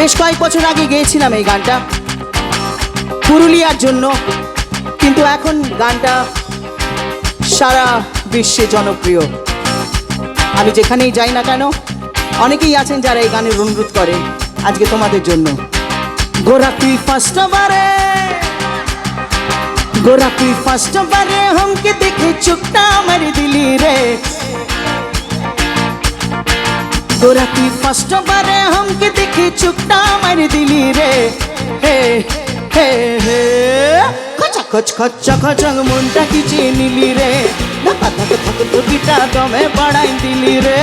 বেশ কয়েক বছর আগে গেয়েছিলাম এই গানটা, পুরুলিয়ার জন্য। কিন্তু এখন গানটা সারা বিশ্বে জনপ্রিয়। আমি যেখানেই যাই না কেন, অনেকেই আছেন যারা এই গানের অনুরোধ করে আজকে তোমাদের জন্য। গোরা, তুই ফার্স্ট বারে গোরা, তুই ফার্স্ট বারে হমকে দেখে চুপটা আমার দিলি রে। তোরা তুই ফার্স্ট বারে হামকে দেখে চুপটা মার দিলি রে। হে হে হে। খচা, খচ, খচা, খচং, মনটা কিচে নিলি রে? ধাপা, ধাপ ধাপ দুটিটা দমে বাড়াই দিলি রে।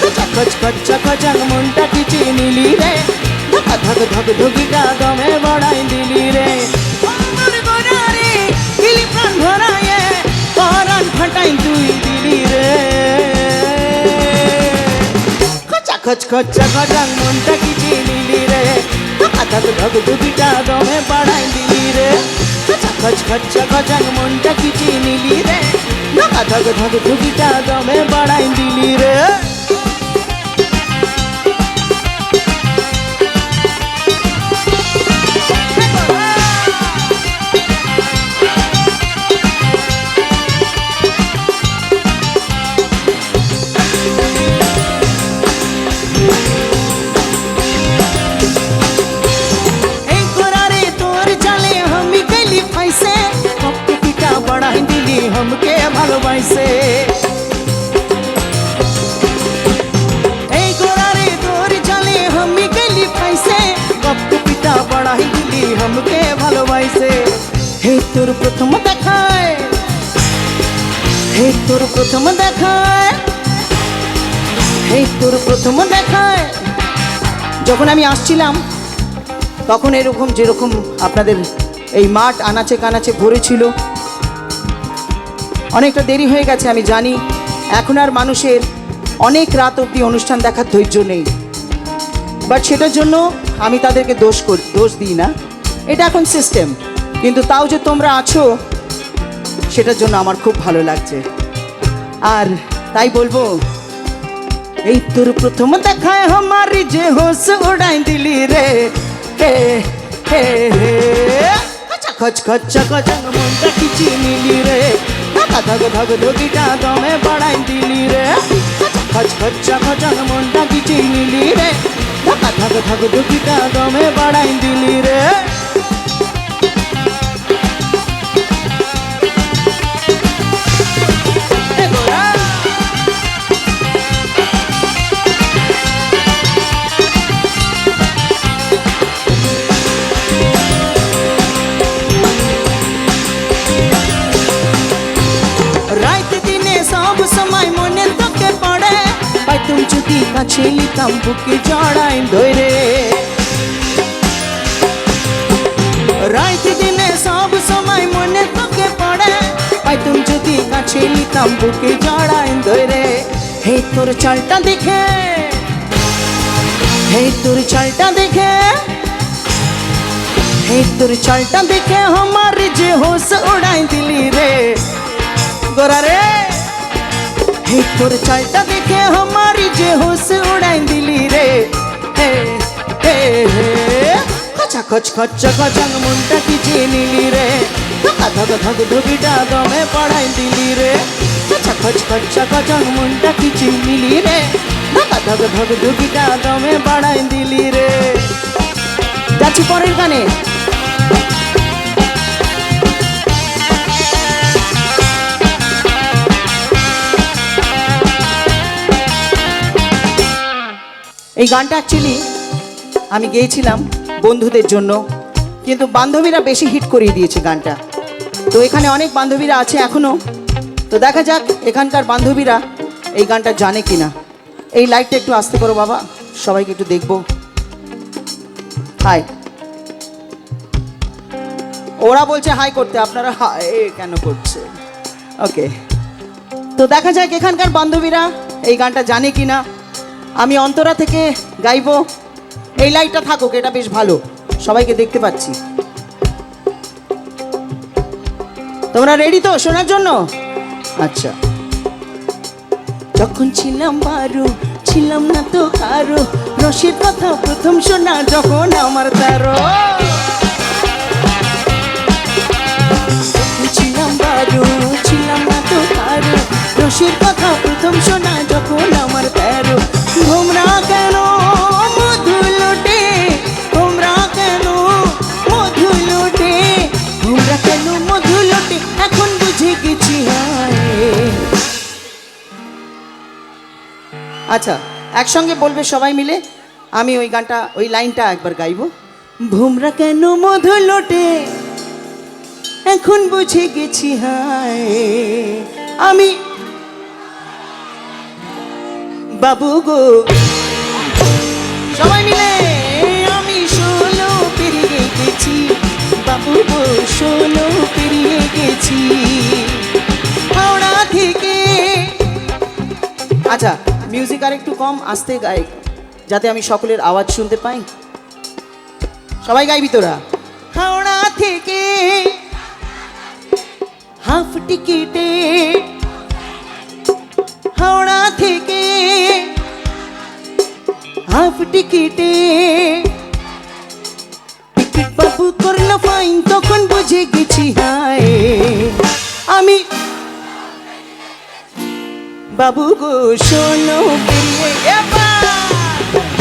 খচা, খচ, খচা, খচং, মনটা কিচে নিলি রে? ধাপা, ধাপ ধাপ দুটিটা বাড়াই দিলি রে। আমার খচা খচ মনটা কি নিলি রে? ধাকা ধাক দুবিটা দমে বাড়াই দিলি রে। খচা খচ মনটা কি চিনিলি রে? ধাকা ধাক দুবিটা দমে বাড়াই দিলি রে। হে তোর প্রথম দেখায়। হে তোর প্রথম দেখায়। হে তোর প্রথম দেখায়। যখন আমি আসছিলাম, তখন এরকম যেরকম আপনাদের এই মাঠ আনাচে কানাচে ভরেছিল। অনেকটা দেরি হয়ে গেছে, আমি জানি। এখন আর মানুষের অনেক রাত অবধি অনুষ্ঠান দেখার ধৈর্য নেই। বাট সেটার জন্য আমি তাদেরকে দোষ করি, দোষ দিই না। এটা এখন সিস্টেম কিন্তু তাও যে তোমরা আছো, সেটার জন্য আমার খুব ভালো লাগছে। আর তাই বলব, এই তোর প্রথম দেখায় আমার যে হোস উড়াই দিলি রে। হে হে হে। খচা, খচ, খচা, খচং মনটা কিচি নিলি রে। ধাকা, ধাক ধাক ধকিটা দমে বাড়াই দিলি রে। খচ, খচা, খচং মনটা কিচি নিলি রে। ধাকা, ধাক ধাক ধকিটা দমে বাড়াই দিলি রে। সব সময় মনে তোকে পড়ে ভাই তুমি যদি কাছে লিতাম বুকে জড়াই ধরে রাইতে দিনে সব সময় মনে তোকে পড়ে ভাই তুমি যদি কাছে লিতাম বুকে জড়াই ধরে হে তোর চালটা দেখে হে তোর চালটা দেখে হে তোর চালটা দেখে আমার যে হোস উড়াই দিলি রে গোরা রে হে তোর চালটা দেখে আমারি যে হোস উড়াই দিলি রে। হে হে খচা, খচ, খচা, খচাং মনটা কি যে নিলি রে। ধকা, ধক ধক, ধুবিটা দমে পড়াই দিলি রে। খচা, খচ, খচা, খচাং মনটা কি যে নিলি রে। ধকা, ধক ধক, ধুবিটা দমে বাড়াই দিলি রে। যাচ্ছি পরের গানে। এই গানটা অ্যাকচুয়ালি আমি গেয়েছিলাম বন্ধুদের জন্য, কিন্তু বান্ধবীরা বেশি হিট করিয়ে দিয়েছে গানটা। তো এখানে অনেক বান্ধবীরা আছে এখনও তো দেখা যাক এখানকার বান্ধবীরা এই গানটা জানে কি না এই লাইটটা একটু আসতে করো বাবা, সবাইকে একটু দেখব। হাই ওরা বলছে হাই করতে, আপনারা হাই কেন করছে ওকে তো দেখা যাক এখানকার বান্ধবীরা এই গানটা জানে কি না আমি অন্তরা থেকে গাইবো। এই লাইটটা থাকুক, এটা বেশ ভালো। সবাইকে দেখতে পাচ্ছি। তোমরা রেডি তো শোনার জন্য? আচ্ছা। যখন ছিলাম বারু, ছিলাম না তো কারও। রসের কথা প্রথম শোনা যখন আমার তারো। ছিলাম বারো, ছিলাম না তো কারও। রসের কথা প্রথম শোনা যখন আমার তেরো। আচ্ছা একসঙ্গে বলবে সবাই মিলে? আমি ওই গানটা ওই লাইনটা একবার গাইবো। ভুমরা কেন মধু লোটে? এখন বুঝে গেছি হায়। আমি বাবু গো। সবাই মিলে? আমি ষোলো পেরিয়ে গেছি। বাবু গো ষোলো পেরিয়ে গেছি। হাওড়া থেকে আচ্ছা মিউজিক আর একটু কম, আসতে গাই, যাতে আমি সকলের আওয়াজ শুনতে পাই। সবাই গাইবি তোরা হাওড়া থেকে হাফ টিকিটে, হাওড়া থেকে হাফ টিকিটে। টিকিট বাবু করল ফাইন তখন বুঝে গেছি, হায়। বাবু গো, শোনো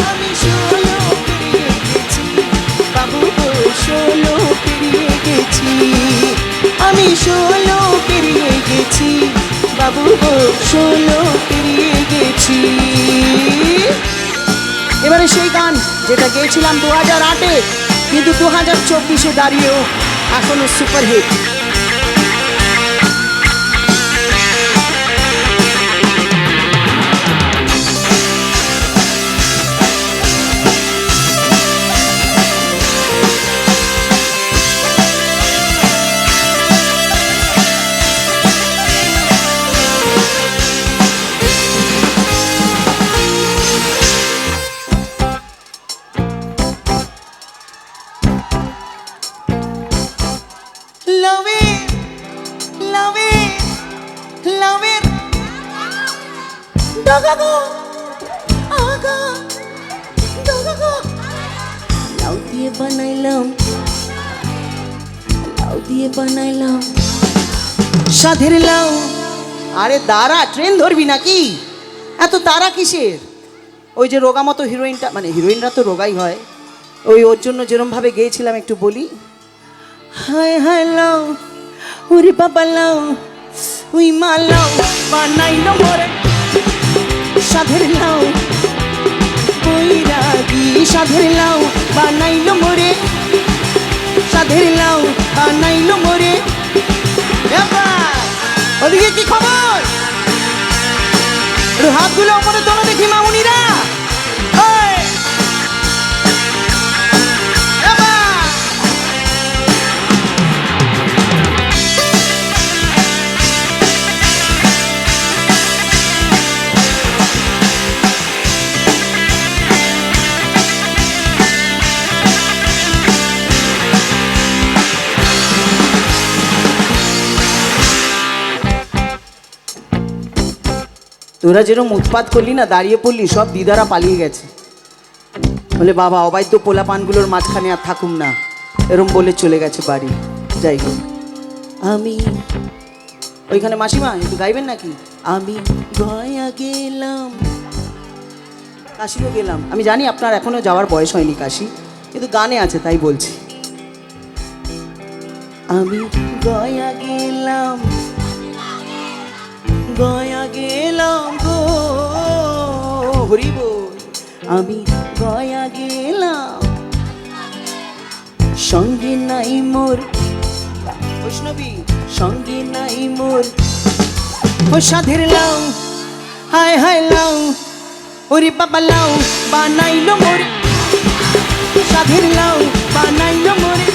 আমি শোনো পেরিয়ে গেছি। বাবু গো, শোনো পেরিয়ে গেছি। আমি গেছি। বাবু গো গেছি। এবারে সেই গান যেটা গেয়েছিলাম দু হাজার আটে, কিন্তু দু হাজার চব্বিশে দাঁড়িয়েও এখনও সুপারহিট Dagago. লাউ দিয়ে বানাইলাম লাউ দিয়ে বানাইলাম সাধের লাউ। আরে দাঁড়া ট্রেন ধরবি নাকি? এত তারা কিসের? ওই যে রোগা মতো হিরোইনটা মানে হিরোইনরা তো রোগাই হয়। ওই ওর জন্য যেরমভাবে গেয়েছিলাম একটু বলি। হায় হায় লাও ওরে বাবা লাও উই মা লাও বানাইলো মোরে সাধের লাও বৈরাগী সাধের লাও বানাইল মোরে। সাধের লাও বানাইল মোরে। ওদিকে কি খবর? হাতগুলো আমাদের তোলো দেখি মামুনিরা। তোরা যেরকম উৎপাত করলি না দাঁড়িয়ে পড়লি সব দিদারা পালিয়ে গেছে। বলে বাবা অবাধ্য পোলা পানগুলোর মাঝখানে আর থাকুম না। এরম বলে চলে গেছে বাড়ি। যাই হোক। আমি ওইখানে মাসিমা একটু গাইবেন নাকি? আমি গয়া গেলাম। কাশিও গেলাম। আমি জানি আপনার এখনও যাওয়ার বয়স হয়নি কাশি কিন্তু গানে আছে তাই বলছি। আমি গয়া গেলাম। গয়া গেলাম গো। হরি বল আমি গয়া গেলাম সঙ্গে নাই মোর, বৈষ্ণবী, সঙ্গে নাই মোর। ও সাধের লাউ, হায় হায় লাউ, ওরে বাবা লাউ, বানাইলো মোর। সাধের লাউ, বানাইলো মোরে।